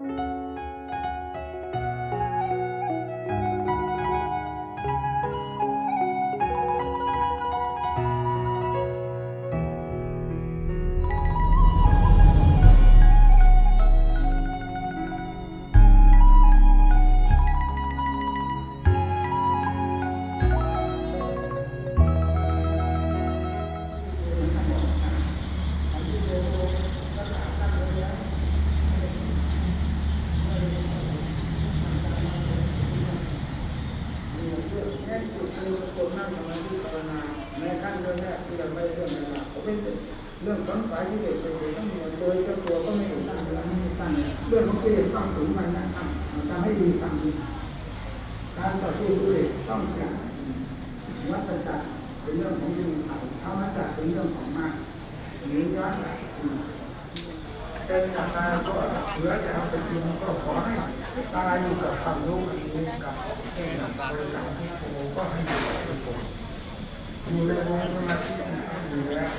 แค่ การต่อสู้กิเลสต้องจากวัฏจักรเป็นเรื่องของดินเขาธรรมจักรเป็นเรื่องของมารหรือย้อนหลังเป็นจากการก็เหลือจะเอาไปกินก็ขอให้ตายอยู่กับความรู้อันนี้กับเองบริการที่โอ้ก็ให้อยู่กับผมอยู่ในวงสมาธิอยู่แล้ว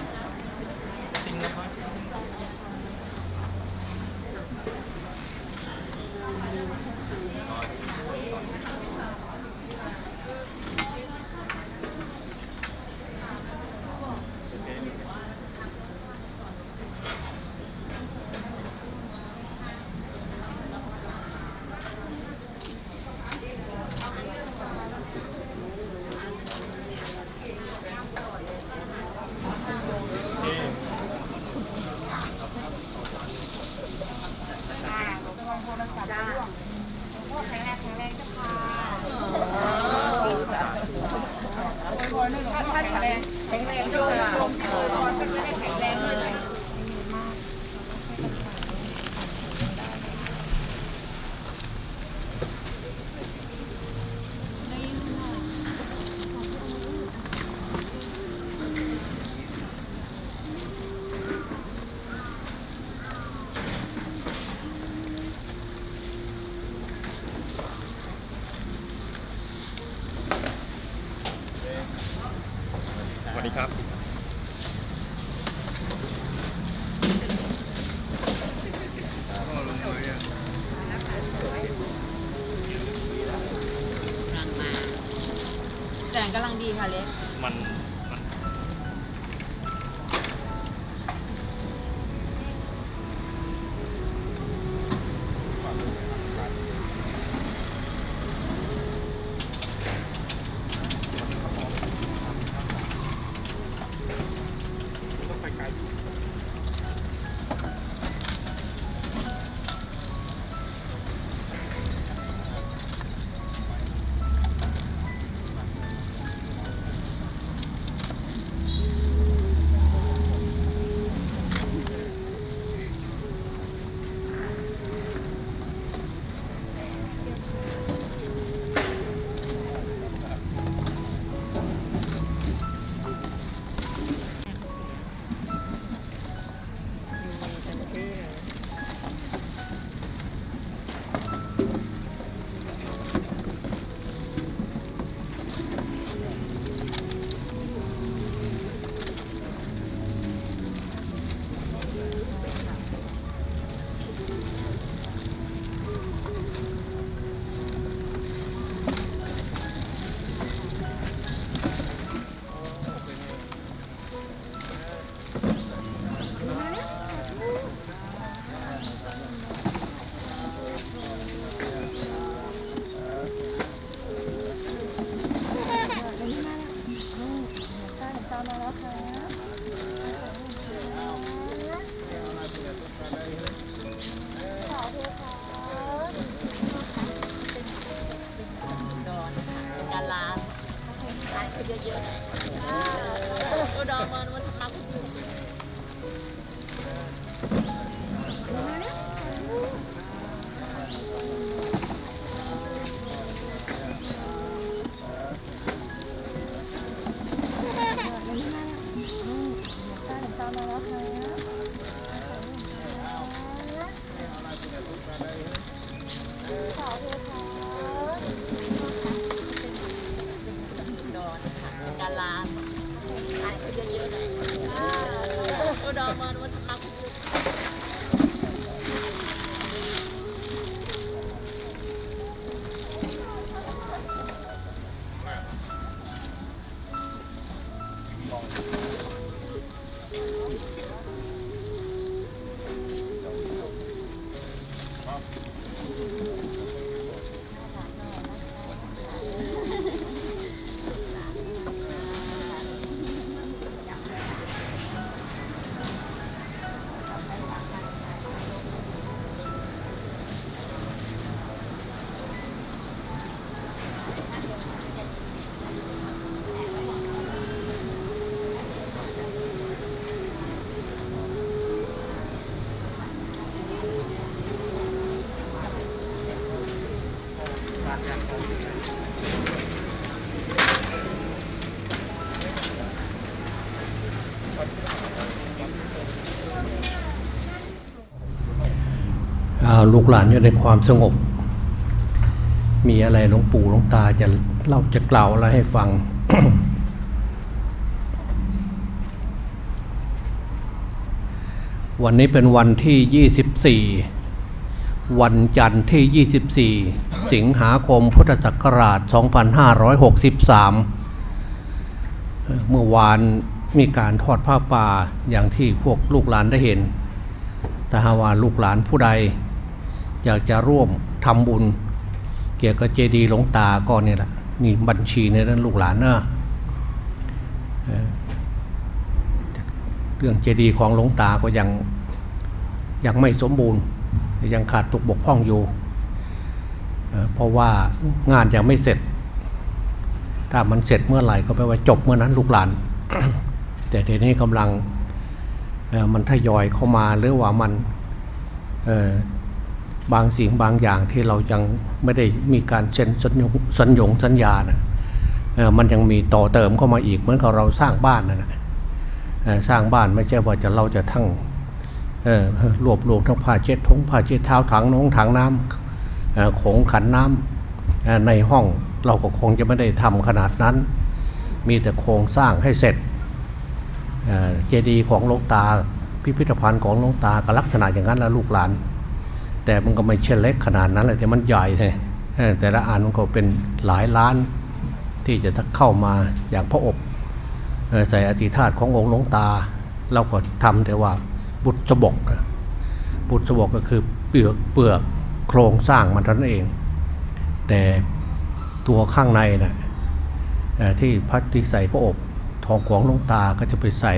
สวัสดีครับ กำลังมาแสงกำ ลังดีค่ะเล็กมัน 他妈的我他妈าลูกหลานอยู่ในความสงบ มีอะไรหลวงปู่หลวงตาจะเล่าจะกล่าวอะไรให้ฟัง วันนี้เป็นวันที่ 24 วันจันทร์ที่ 24 สิงหาคมพุทธศักราช 2563 เมื่อวานมีการทอดผ้าป่าอย่างที่พวกลูกหลานได้เห็นแต่หากว่าลูกหลานผู้ใด อยากจะร่วมทำบุญ เกี่ยวกับเจดีย์หลวงตาก็เนี่ยแหละนี่บัญชีในนั้นลูกหลานเนอะเรื่องเจดีย์ของหลวงตาก็ยังยังไม่สมบูรณ์ยังขาดตกบกพร่องอยู่เเพราะว่างานยังไม่เสร็จ ถ้ามันเสร็จเมื่อไหร่ก็แปลว่าจบเมื่อนั้นลูกหลาน แต่เดี๋ยวนี้กำลังมันทยอยเข้ามาหรือว่ามันเอ บางสิ่งบางอย่างที่เรายังไม่ได้มีการเซ็นสัญญงสัญญงสัญญานะเอ่อมันยังมีต่อเติมเข้ามาอีกเหมือนกับเราสร้างบ้านนะนะสร้างบ้านไม่ใช่ว่าจะเราจะทั้งรวบรวมทั้งผ้าเช็ดทงผ้าเช็ดเท้าถังน้องถังน้ำโขงขันน้ำในห้องเราก็คงจะไม่ได้ทำขนาดนั้น มีแต่โครงสร้างให้เสร็จเเจดีย์ของหลวงตา พิพิธภัณฑ์ของหลวงตาก็ลักษณะอย่างนั้นแล้วลูกหลาน แต่มันก็ไม่เช่นเล็กขนาดนั้นเลยแต่มันใหญ่เลยแต่ละอันมันก็เป็นหลายล้านที่จะเข้ามาอย่างพระอบใส่อธิธาตขององค์หลวงตา เราก็ทำแต่ว่าบุตรบกนะบุตรบกก็คือเปลือกเปลือกโครงสร้างมันเท่านั้นเอง แต่ตัวข้างในน่ะเอ่อที่พัดที่ใส่พระอบทองของหลวงตาก็จะไปใส่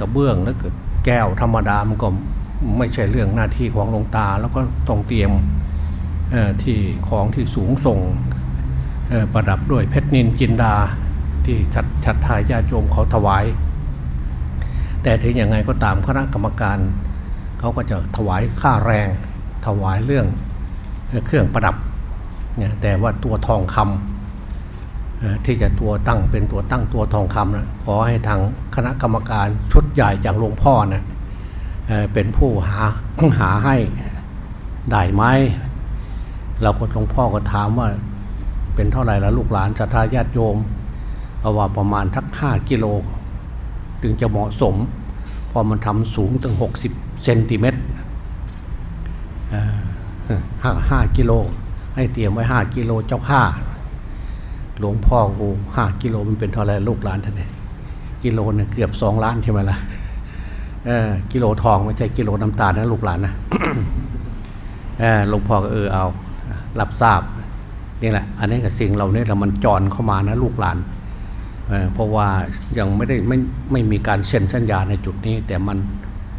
กระเบื้องแล้วก็แก้วธรรมดามันก็ ไม่ใช่เรื่องหน้าที่ของหลวงตา แล้วก็ต้องเตรียมที่ของที่สูงส่งประดับด้วยเพชรนินจินดาที่ชัดชัดทายญาติโยมเขาถวาย แต่ถึงอยังไงก็ตามคณะกรรมการ เขาก็จะถวายค่าแรง ถวายเรื่องเครื่องประดับเนี่ยแต่ว่าตัวทองคำที่จะตัวตั้งเป็นตัวตั้งตัวทองคำนะขอให้ทางคณะกรรมการชุดใหญ่อย่างหลวงพ่อนะ เป็นผู้หาหาให้ได้ไหมเราก็หลวงพ่อก็ถามว่าเป็นเท่าไหร่ละลูกหลานศรัทธาญาติโยมเราว่าประมาณทักห้ากิโลถึงจะเหมาะสม พอมันทำสูงถึง 60 เซนติเมตรห้าห้ากิโล ให้เตรียมไว้ห้ากิโลเจ้าค่าหลวงพ่อโอ้ห้ากิโลมันเป็นเท่าไรลูกหลานท่านเนี่ยกิโลเนี่ยเกือบสองล้านใช่ไหมล่ะ เออกิโลทองไม่ใช่กิโลน้ำตาลนะลูกหลานนะเออหลวงพ่อก็เออเอา รับทราบนี่แหละ อันนี้กับสิ่งเราเนี่ยเรามันจรเข้ามานะลูกหลานเเพราะว่ายังไม่ได้ไม่ไม่มีการเซ็นสัญญาในจุดนี้ แต่มัน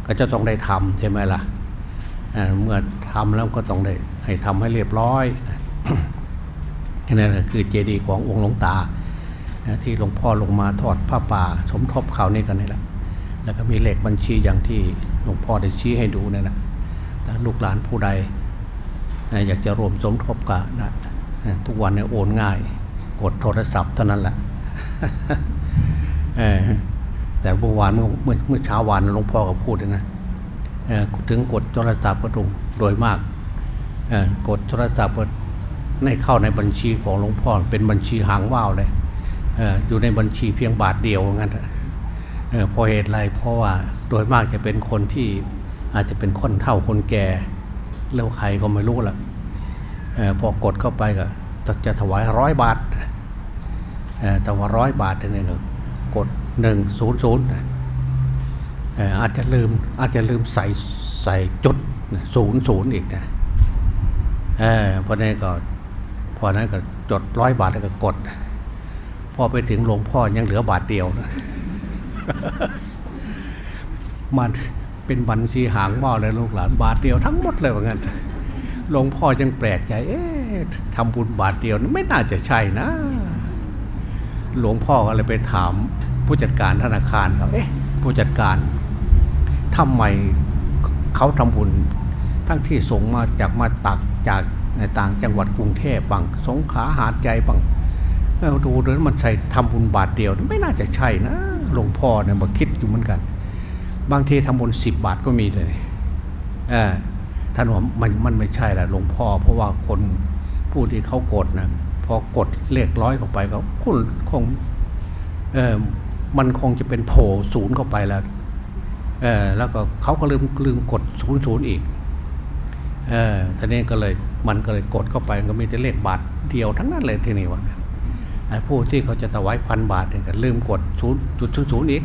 ก็จะต้องได้ทำใช่ไหมล่ะเเมื่อทำแล้วก็ต้องได้ให้ทำให้เรียบร้อยนั่นแหละคือเจดีย์ขององค์หลวงตาที่หลวงพ่อลงมาทอดผ้าป่า สมทบเขาวนี่กันนี่แหละ แล้วก็มีเลขบัญชีอย่างที่หลวงพ่อได้ชี้ให้ดูนั่ยนะถ้าลูกหลานผู้ใด อยากจะรวมสมทบกับนะทุกวันเนี่ยโอนง่าย กดโทรศัพท์เท่านั้นแหละแต่เมื่อวานเมื่อเมื่อเช้าวานหลวงพ่อก็พูดนะถึงกดโทรศัพท์ก็ตรงโดยมากกดโทรศัพท์ในเข้าในบัญชีของหลวงพ่อเป็นบัญชีหางว่าวเลยอออยู่ในบัญชีเพียงบาทเดียวงั้น เถอะเออเพอเหตุไรเพราะว่าโดยมากจะเป็นคนที่อาจจะเป็นคนเฒ่าคนแก่แล้วใครก็ไม่รู้ละพอกดเข้าไปก็จะถวายร้อยบาทเออแต่ว่าร้อยบาทเนี่ยก็กดหนึ่งศูนย์ศูนย์อาจจะลืมอาจจะลืมใส่ใส่จุดศูนย์ศูนย์อีกนะเออพอนั้นก็พอนั้นก็จดร้อยบาทแล้วก็กด พอไปถึงหลวงพ่อยังเหลือบาทเดียวนะ มันเป็นบัญชีหางหม้อเลยลูกหลานบาทเดียวทั้งหมดเลยว่างั้นหลวงพ่อยังแปลกใจ เอ๊ะทำบุญบาทเดียวนี่ไม่น่าจะใช่นะ หลวงพ่อก็เลยไปถามผู้จัดการธนาคารเขาเอ๊ะผู้จัดการทำไมเขาทำบุญทั้งที่ส่งมาจากมาตักจากในต่างจังหวัดกรุงเทพบางสงขลาหาดใหญ่บางเอ้าดูเดินมันใช่ทำบุญบาทเดียว ไม่น่าจะใช่นะ หลวงพ่อเนี่ยมาคิดอยู่เหมือนกัน บางทีทำบุญสิบบาทก็มีเลยเออท่านว่ามันมันไม่ใช่แหละหลวงพ่อ เพราะว่าคนผู้ที่เขากดนะพอกดเลขร้อยเข้าไปเขาคุณคงเออมันคงจะเป็นโผล่ศูนย์เข้าไปแล้วเออแล้วก็เขาก็ลืมลืมกดศูนย์ศูนย์อีกเออทีนี้ก็เลยมันก็เลยกดเข้าไปก็มีแต่เลขบาทเดียวทั้งนั้นเลยทีนี้ว่างั้น ผู้ที่เขาจะถวายพันบาทเนี่ยก็ลืมกดศูนย์จุดศูนย์ศูนย์อีก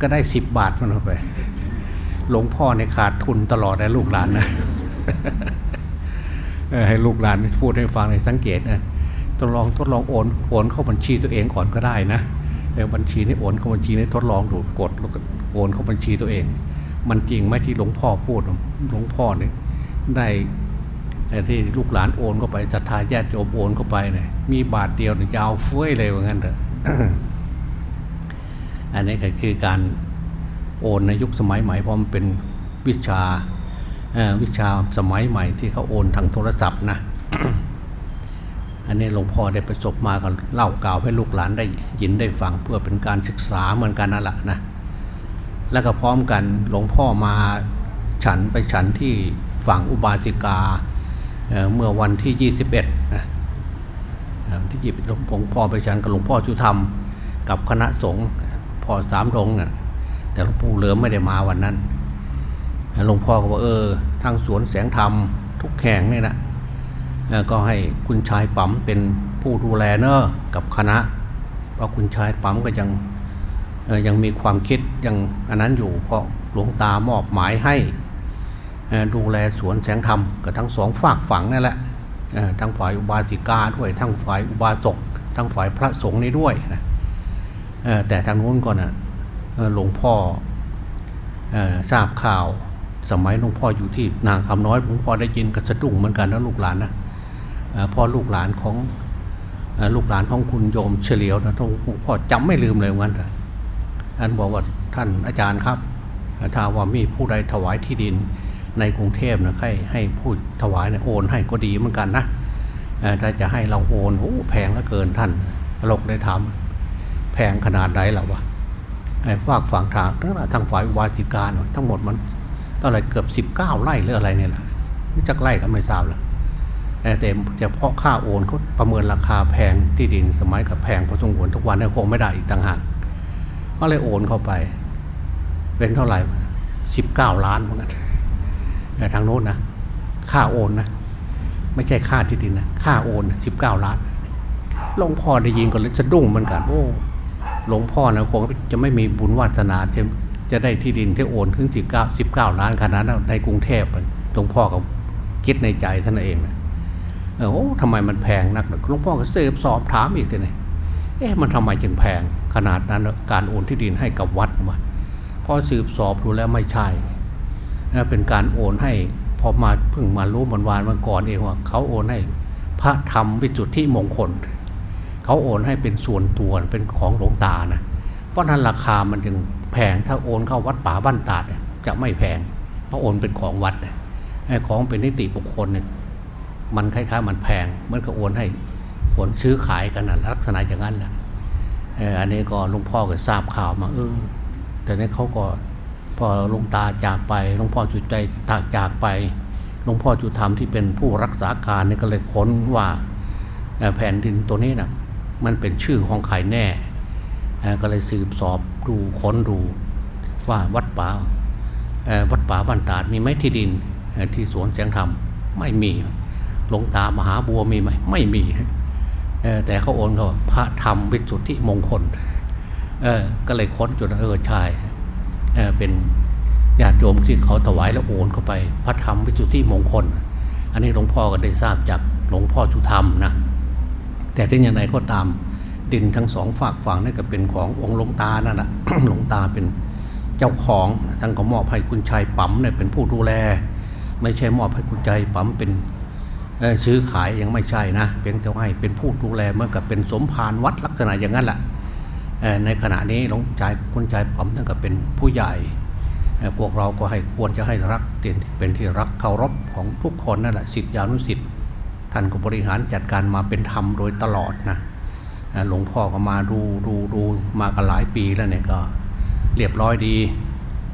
ก็ได้สิบบาทมันไป หลวงพ่อในยขาดทุนตลอดนะลูกหลานนะเออให้ลูกหลานพูดให้ฟังในสังเกตนะทดลองทดลองโอนโอนเข้าบัญชีตัวเองก่อนก็ได้นะเออบัญชีนี้โอนเข้าบัญชีนี้ทดลองดูกดแล้วก็โอนเข้าบัญชีตัวเอง มันจริงไหมที่หลวงพ่อพูดหลวงพ่อเนี่ยได้ ที่ลูกหลานโอนเข้าไปศรัทธาญาติโยมโอนเข้าไปเนี่ยมีบาทเดียวเนี่ยยาวเฟ้ยเลยว่างั้นเถอะอันนี้ก็คือการโอนในยุคสมัยใหม่เพราะมันเป็นวิชาวิชาสมัยใหม่ที่เขาโอนทางโทรศัพท์นะอันนี้หลวงพ่อได้ประสบมาก็เล่ากล่าวให้ลูกหลานได้ยินได้ฟังเพื่อเป็นการศึกษาเหมือนกันนั่นแหละนะแล้วก็พร้อมกันหลวงพ่อมาฉันไปฉันที่ฝั่งอุบาสิกา เมื่อวันที่ 21นะเอ่อที่ยิบหลวงพ่อไปฉันกับหลวงพ่อจุธรรม กับคณะสงฆ์พ่อสามรงน่ะแต่หลวงปู่เหลิมไม่ได้มาวันนั้นหลวงพ่อก็บอกเออทางสวนแสงธรรมทุกแข่งเนี่ยนะก็ให้คุณชายปั๊มเป็นผู้ดูแลเนอะกับคณะ เพราะคุณชายปั๊มก็ยังยังมีความคิดยังอันนั้นอยู่เพราะหลวงตามอบหมายให้ ดูแลสวนแสงธรรมกับทั้งสองฝากฝังนั่นแหละทั้งฝ่ายอุบาสิกาด้วยทั้งฝ่ายอุบาสกทั้งฝ่ายพระสงฆ์นี่ด้วยนะแต่ทางนู้นก่อนนะเอ่อหลวงพ่อทราบข่าวสมัยหลวงพ่ออยู่ที่นางคำน้อยหลวงพ่อได้ยินกระสะดุ้งเหมือนกันนะลูกหลานนะเอ่อพอลูกหลานของลูกหลานของคุณโยมเฉลียวนะหลวงพ่อจำไม่ลืมเลยว่างั้นท่านบอกว่าท่านอาจารย์ครับถ้าว่ามีผู้ใดถวายที่ดิน ในกรุงเทพนะให้ให้ผู้ถวายเนี่ยโอนให้ก็ดีเหมือนกันนะเอ่อถ้าจะให้เราโอนโอ้แพงเหลือเกินท่านเราก็เลยถามแพงขนาดไหนล่ะวะไอ้ฝากฝั่งทางทั้งทางฝ่ายอุบาสิกาเนยทั้งหมดมันเท่าไหรเกือบสิบเก้าไร่หรืออะไรเนี่ยแหละนี่จักไร่ก็ไม่ทราบละแต่แต่เฉพาะค่าโอนเขาประเมินราคาแพงที่ดินสมัยกับแพงพอสมควรทุกวันเนี่ยคงไม่ได้อีกต่างหากก็เลยโอนเข้าไป เป็นเท่าไหร่สิบเก้าล้านเหมือนกัน ทางโน้นนะค่าโอนนะไม่ใช่ค่าที่ดินนะค่าโอนสิบเก้าล้านหลวงพ่อได้ยินก็เลยสะดุ้งเหมือนกันโอ้หลวงพ่อนะคงจะไม่มีบุญวาสนาจะจะได้ที่ดินที่โอนถึงสิบเก้าสิบเก้าล้านขนาดนั้นในกรุงเทพหลวงพ่อก็คิดในใจท่านเองนะเออโอ้ทำไมมันแพงนักหลวงพ่อก็สืบสอบถามอีกทีนี่เอ๊ะมันทำไมจึงแพงขนาดนั้นการโอนที่ดินให้กับวัดวะพอสืบสอบดูแล้วไม่ใช่ เป็นการโอนให้พอมาเพิ่งมารู้วันวานวันก่อนเองว่าเขาโอนให้พระธรรมวิจุตที่มงคลเขาโอนให้เป็นส่วนตัวเป็นของหลวงตานะเพราะนั้นราคามันจึงแพงถ้าโอนเข้าวัดป่าบ้านตาดจะไม่แพง เพราะโอนเป็นของวัดไอ้ของเป็นนิติบุคคลเนี่ยมันคล้ายๆมันแพงมือนกับโอนให้ผลซื้อขายกันนะลักษณะอย่างนั้นแหละอออันนี้ก็หลวงพ่อก็ทราบข่าวมาเออแต่นี้เขาก็ พอหลวงตาจากไปหลวงพ่อจุดใจตากจากไปหลวงพ่อจุธรรมที่เป็นผู้รักษาการนี่ก็เลยค้นว่าแผ่นดินตัวนี้นะมันเป็นชื่อของใครแน่ ก็เลยสืบสอบดูค้นดูว่าวัดป่าวัดป่าบ้านตาดมีไหมที่ดินที่สวนแสงธรรมไม่มีหลวงตามหาบัวมีไหมไม่มีแต่เขาโอนเขาพระธรรมวิสุทธิมงคลก็เลยค้นจนเออใช่ เเป็นญาติโยมที่เขาถวายแล้วโอนเข้าไปพระธรรมวิสุทธิมงคล อันนี้หลวงพ่อก็ได้ทราบจากหลวงพ่อสุธรรมนะแต่ถึงอย่างไรก็ตามดินทั้งสองฝากฝั่งนั่ก็เป็นขององค์หลวงตานั่นแหละหลวงตาเป็นเจ้าของทั้งก็มอบให้คุณชายปั๊มเนี่ยเป็นผู้ดูแล ไม่ใช่มอบให้คุณชายปั๊มเป็นซื้อขายยังไม่ใช่นะเพียงแต่ให้เป็นผู้ดูแลเหมื่อนกับเป็นสมภารวัดลักษณะอย่างนั้นแหละเอ่อ ในขณะนี้หลวงชายคุณชายปั๊มท่านก็เป็นผู้ใหญ่ พวกเราก็ให้ควรจะให้รักเป็นเป็นที่รักเคารพของทุกคนนั่นแหละสิทธิอนุสิทธิ์ท่านก็บริหารจัดการมาเป็นธรรมโดยตลอดนะหลวงพ่อก็มาดูดูดูมากันหลายปีแล้วเนี่ยก็เรียบร้อยดี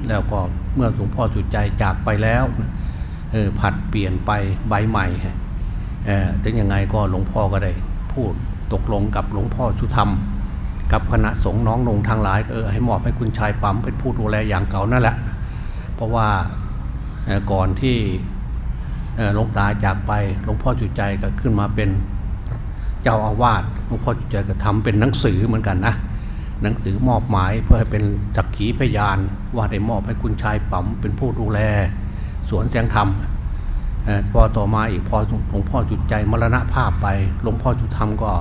แล้วก็เมื่อหลวงพ่อสุดใจจากไปแล้วผัดเปลี่ยนไปใบใหม่เออถึงยังไงก็หลวงพ่อก็ได้พูดตกลงกับหลวงพ่อสุธรรม กับคณะสงฆ์น้องนงทางหลายเออให้มอบให้คุณชายปั๊มเป็นผู้ดูแลอย่างเก่านั่นแหละ เพราะว่าก่อนที่หลวงตาจากไปหลวงพ่อจุดใจก็ขึ้นมาเป็นเจ้าอาวาสหลวงพ่อจุดใจก็ทำเป็นหนังสือเหมือนกันนะหนังสือมอบหมายเพื่อให้เป็นจักขีพยาน ว่าได้มอบให้คุณชายป๋มเป็นผู้ดูแล สวนแสงธรรมพอต่อมาอีกพอหลวงพ่อจุดใจมรณภาพไปหลวงพ่อจุดธรรมก็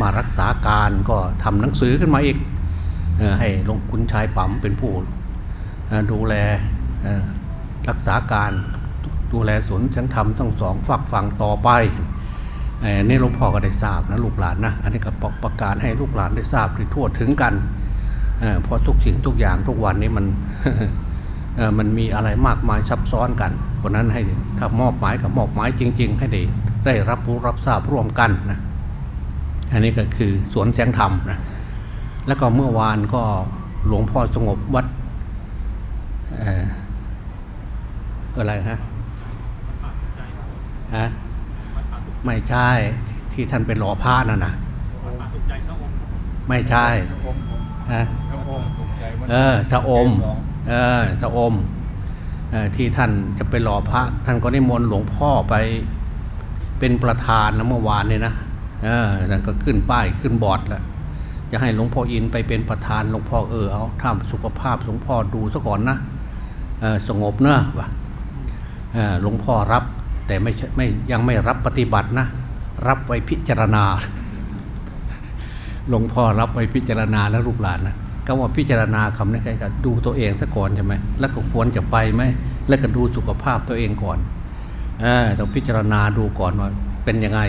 มารักษาการก็ทำหนังสือขึ้นมาอีกอให้หลวงคุณชายป๋มเป็นผู้ดูแลรักษาการดูแลสวนฉันทำทั้งสองฝักฝั่งต่อไปนี่หลวงพ่อก็ได้ทราบนะลูกหลานนะอันนี้ก็ประประกาศให้ลูกหลานได้ทราบที่ทั่วถึงกันเอ่อเพราะทุกสิ่งทุกอย่างทุกวันนี้มันมันมีอะไรมากมายซับซ้อนกันเพราะนั้นให้ถ้ามอบหมายกับมอบหมายจริง ๆ ให้ได้ได้รับรู้รับทราบร่วมกันนะ อันนี้ก็คือสวนแสงธรรมนะแล้วก็เมื่อวานก็หลวงพ่อสงบวัดอะไรฮะฮะไม่ใช่ที่ท่านเป็นหล่อผ้านั่นนะไม่ใช่ฮะเออสะอมเออสะอมที่ท่านจะไปหล่อพระ ท่านก็นิมนหลวงพ่อไปเป็นประธานนะเมื่อวานเนี่ยนะ เออนั่นก็ขึ้นป้ายขึ้นบอร์ดล้วจะให้หลวงพ่ออินไปเป็นประธานหลวงพ่อเออเอาถ้าสุขภาพหลวงพ่อดูซะก่อนนะสงบเนอะวะหลวงพ่อรับแต่ไม่ใช่ไม่ยังไม่รับปฏิบัตินะ รับไว้พิจารณาหลวงพ่อรับไว้พิจารณาแล้วลูกหลานนะก็ว่าพิจารณาคำนี้ใครก็ดูตัวเองซะก่อนใช่ไหมแล้วก็ควรจะไปไหมแล้วก็ดูสุขภาพตัวเองก่อนอต้องพิจารณาดูก่อนว่าเป็นยังไง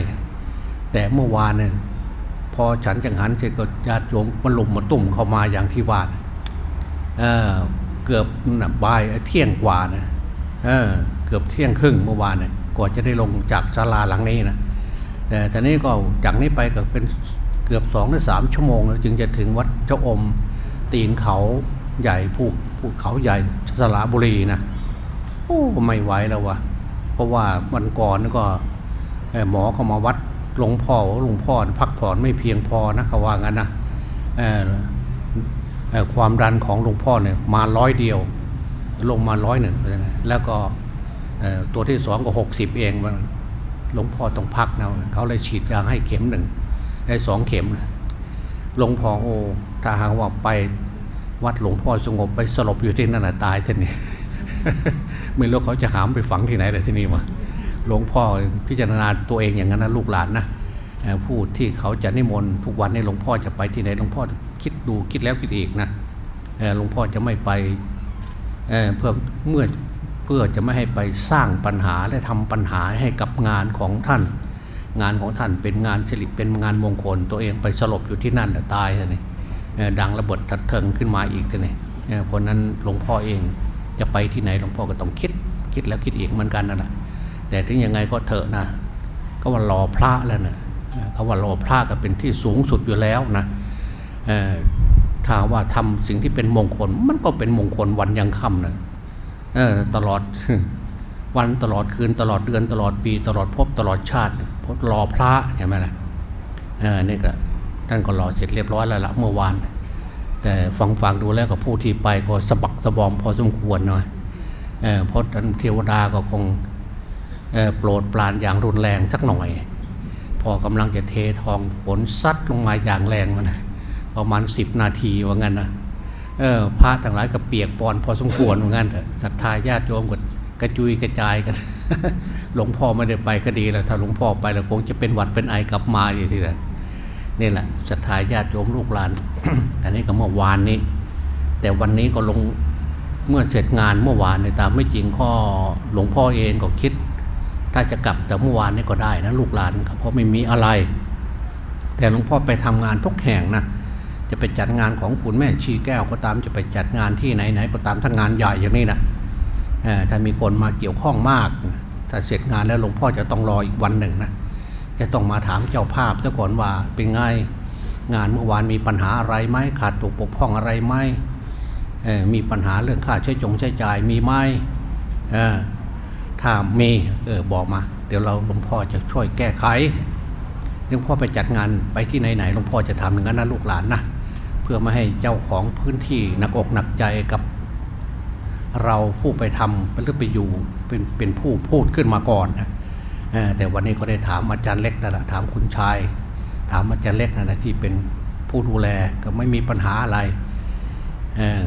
แต่เมื่อวานเนี่ยพอฉันจังหันเสร็จก็ญาติโยมมาลุมมาตุ่มเข้ามาอย่างที่ว่าเออเกือบนะบ่ายเที่ยงกว่านะเออเกือบเที่ยงครึ่งเมื่อวานเนี่ยก่อนจะได้ลงจากศาลาหลังนี้นะแต่ตอนนี้ก็จากนี้ไปก็เป็นเกือบสองหรือสามชั่วโมงแล้วจึงจะถึงวัดเจ้าอมตีนเขาใหญ่ภูภูเขาใหญ่สระบุรีนะโอ้ไม่ไหวแล้ววะเพราะว่าวันก่อนนี่ก็เอ่อหมอก็มาวัด หลวงพ่อว่าหลวงพ่อพักผ่อนไม่เพียงพอนะเขาว่างั้นนะความดันของหลวงพ่อเนี่ยมาร้อยเดียว ลงมาร้อยหนึ่งแล้วก็ตัวที่สองก็หกสิบเองหลวงพ่อต้องพักนะเขาเลยฉีดยาให้เข็มหนึ่งได้สองเข็มหลวงพ่อโอ้ถ้าหากว่าไปวัดหลวงพ่อสงบไปสลบอยู่ที่นั่นนะตายท่านนี่ไม่รู้เขาจะหามไปฝังที่ไหนเลยที่นี่มา หลวงพ่อพิจารณาตัวเองอย่างนั้นนะลูกหลานนะผู้ที่เขาจะนิมนต์ทุกวันนี้หลวงพ่อจะไปที่ไหนหลวงพ่อคิดดูคิดแล้วคิดอีกนะหลวงพ่อจะไม่ไปเเพื่อเมื่อเพื่อจะไม่ให้ไปสร้างปัญหาและทำปัญหาให้กับงานของท่าน งานของท่านเป็นงานสิริเป็นงานมงคล ตัวเองไปสลบอยู่ที่นั่นตายเลยดังระเบิดทัดเทิงขึ้นมาอีกเอ่อเพราะนั้นหลวงพ่อเองจะไปที่ไหนหลวงพ่อก็ต้องคิดคิดแล้วคิดอีกเหมือนกันนั่นแหละ แต่ถึงยังไงก็เถอะนะก็ว่ารอพระแล้วนะเขาว่ารอพระก็เป็นที่สูงสุดอยู่แล้วนะถ้าว่าทำสิ่งที่เป็นมงคล มันก็เป็นมงคลวันยังค่ำนะตลอดวันตลอดคืนตลอดเดือนตลอดปี ตลอดภพตลอดชาติพรอพระใช่ไหมล่ะเนี่ก็ท่านก็รอเสร็จเรียบร้อยแล้วละเมื่อวาน แต่ฟังฟังดูแล้วก็ผู้ที่ไปก็สะบักสะบอมพอสมควรหน่อยเพราะท่านเทวดาก็คง โปรดปรานอย่างรุนแรงสักหน่อย พอกำลังจะเททองฝนซัดลงมาอย่างแรงมันนะประมาณสิบนาทีว่างั้นนะเออพระทั้งหลายก็เปียกปอนพอสมควรเหมือนกันเถอะศรัทธาญาติโยมก็กระจุยกระจายกัน หลวงพ่อไม่ได้ไปก็ดีแล้วถ้าหลวงพ่อไปแล้วคงจะเป็นหวัดเป็นไอกลับมาอยู่ทีเดียวนี่แหละศรัทธาญาติโยมลูกหลาน อันนี้ก็เมื่อวานนี้ แต่วันนี้ก็ลงเมื่อเสร็จงานเมื่อวานในตามไม่จริงข้อหลวงพ่อเองก็คิด ถ้าจะกลับจากเมื่อวานนี้ก็ได้นะลูกหลานเพราะไม่มีอะไร แต่หลวงพ่อไปทำงานทุกแห่งนะจะไปจัดงานของคุณแม่ชีแก้วก็ตามจะไปจัดงานที่ไหนๆก็ตามทั้งงานใหญ่อย่างนี้นะถ้ามีคนมาเกี่ยวข้องมาก ถ้าเสร็จงานแล้วหลวงพ่อจะต้องรออีกวันหนึ่งนะจะต้องมาถามเจ้าภาพซะก่อนว่าเป็นไงงานเมื่อวานมีปัญหาอะไรไหมขาดตกบกพร่องอะไรไหมมีปัญหาเรื่องค่าใช้จงใช้จ่ายมีไหม ถ้ามีเออบอกมา เดี๋ยวเราหลวงพ่อจะช่วยแก้ไขหลวงพ่อไปจัดงานไปที่ไหนๆหลวงพ่อจะทำอย่างนั้นนะลูกหลานนะเพื่อไม่ให้เจ้าของพื้นที่หนักอกหนักใจกับ เราผู้ไปทำหรือไปอยู่เป็นเป็นผู้พูดขึ้นมาก่อนนะเออแต่วันนี้ก็ได้ถามอาจารย์เล็กนั่นแหละถามคุณชาย ถามอาจารย์เล็กนั่นแหละที่เป็นผู้ดูแลก็ไม่มีปัญหาอะไรเออ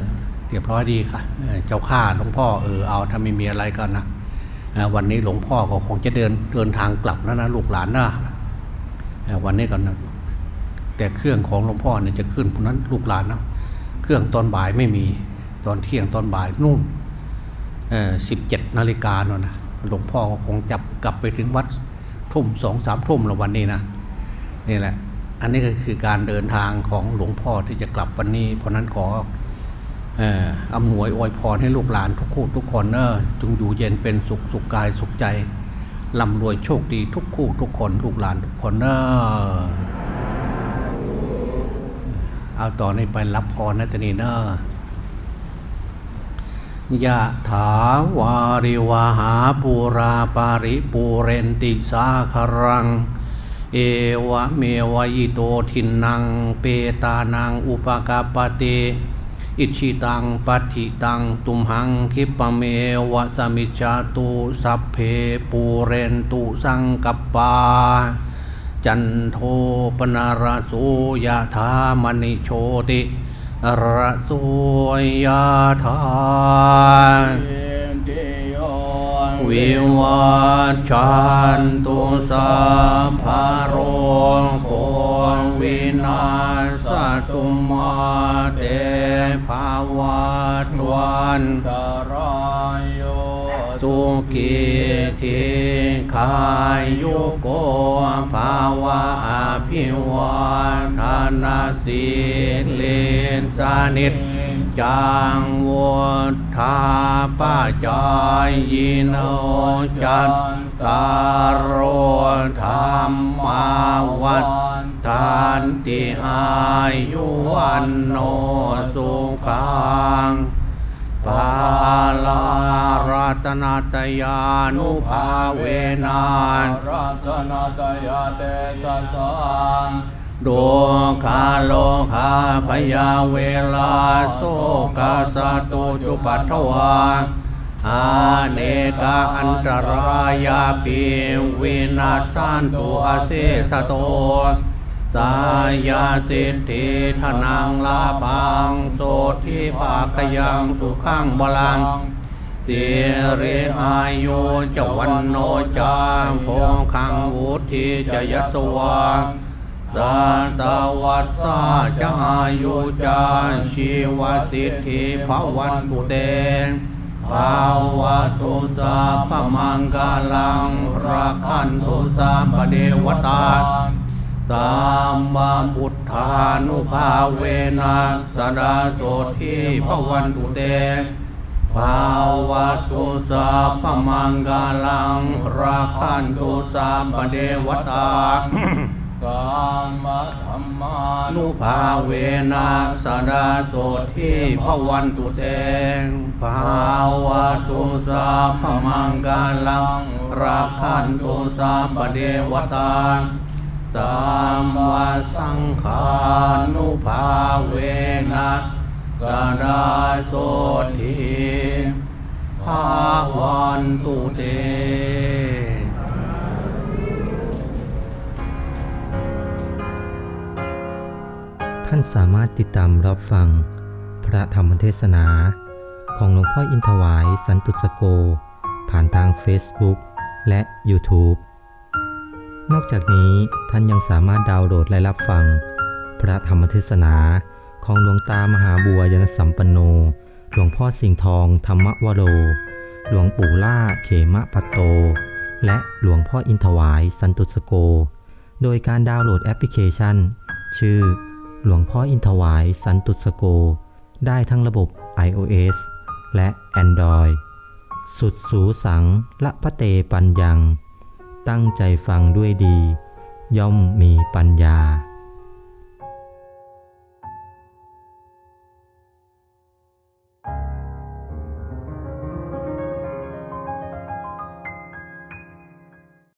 เรียบร้อยดีค่ะเออเจ้าข้าหลวงพ่อเออเอาถ้าไม่มีอะไรก็นะเออ วันนี้หลวงพ่อก็คงจะเดินเดินทางกลับแล้วนะลูกหลานนะวันนี้ก่อนนะแต่เครื่องของหลวงพ่อเนี่ยจะขึ้นพวกนั้นลูกหลานนะเครื่องตอนบ่ายไม่มีตอนเที่ยงตอนบ่ายนู่นสิบเจ็ดนาฬิกาเนาะนะหลวงพ่อก็คงจับกลับไปถึงวัดทุ่มสองสามทุ่มแล้ววันนี้นะนี่แหละ อันนี้ก็คือการเดินทางของหลวงพ่อที่จะกลับวันนี้ เพราะนั้นขอ อ่ออำนวยอวยพรให้ลูกหลานทุกคู่ทุกคนเนอจงอยู่เย็นเป็นสุขสุขกายสุขใจร่ำรวยโชคดีทุกคู่ทุกคนลูกหลานทุกคนเนอเอาต่อนนี้ไปรับพรนะตนนี้เนอยะถาวาริวหาปูราปาริปูเรนติสาคารัง เอวะเมวะอิโตทินัง เปตานังอุปกาปติ อิชิตังปัฏฐิตังตุมหังคิปะเมวะสมิจจาตุสัพเพปูเรนตุสังกัปปา จันโทปนารโสยะธามณิโชติระโสยะธาวิวัชชันตุสัพพะ ตวันตรายโยสุขีทีขายุโกภาวะอภิวาทานาสีเลนสานิจจังวุธาปจายยิโนจัตตารโรธรรมาวัฏทานติอายุวันโนส ขังปาลารัตนาตยานุภาเวนัรัตนาตยาเตจัสสังโดคาโลคาพยาเวลาโสกาสตุจุปัทวาอาเนกาอันตรายาปิวินาศสันตุอาเสสโต สายาสิทธิธนังลาพังโสทิภาคยังสุขังบาลังสิริอายุจวันโนจามพงคังวุธิจยสวาสาตวัสสาจอายุจาชีวสิทธิภวันตุเตภาวะตุสาพมังกาลังรักขันตุสาปเดวตา สามมาบุทธานุภาเวนัสดาโสทีพวันตุเตภาวะตุสาพมังกาลังราคันตุสาปเดวตากามธรรมานุภาเวนัสดาโสทีพวันตุเตภาวะตุสาพมังกาลังราคันตุสาปเดวตา ตามวาสังขานุภาเวนะกดาโสทีภาวันตุเตท่านสามารถติดตามรับฟัง พระธรรมเทศนา ของหลวงพ่ออินทวายสันตุสโก ผ่านทาง Facebook และ YouTube นอกจากนี้ท่านยังสามารถดาวน์โหลดและรับฟัง พระธรรมเทศนาของหลวงตามหาบัวยนสัมปันโน หลวงพ่อสิงห์ทองธรรมวโร หลวงปู่ล่าเขมะปัตโต และหลวงพ่ออินทวายสันตุสโก โดยการดาวน์โหลดแอปพลิเคชัน ชื่อ หลวงพ่ออินทวายสันตุสโก ได้ทั้งระบบ iOS และ Android สุดสูสังละพะเตปัญญัง ตั้งใจฟังด้วยดี ย่อมมีปัญญา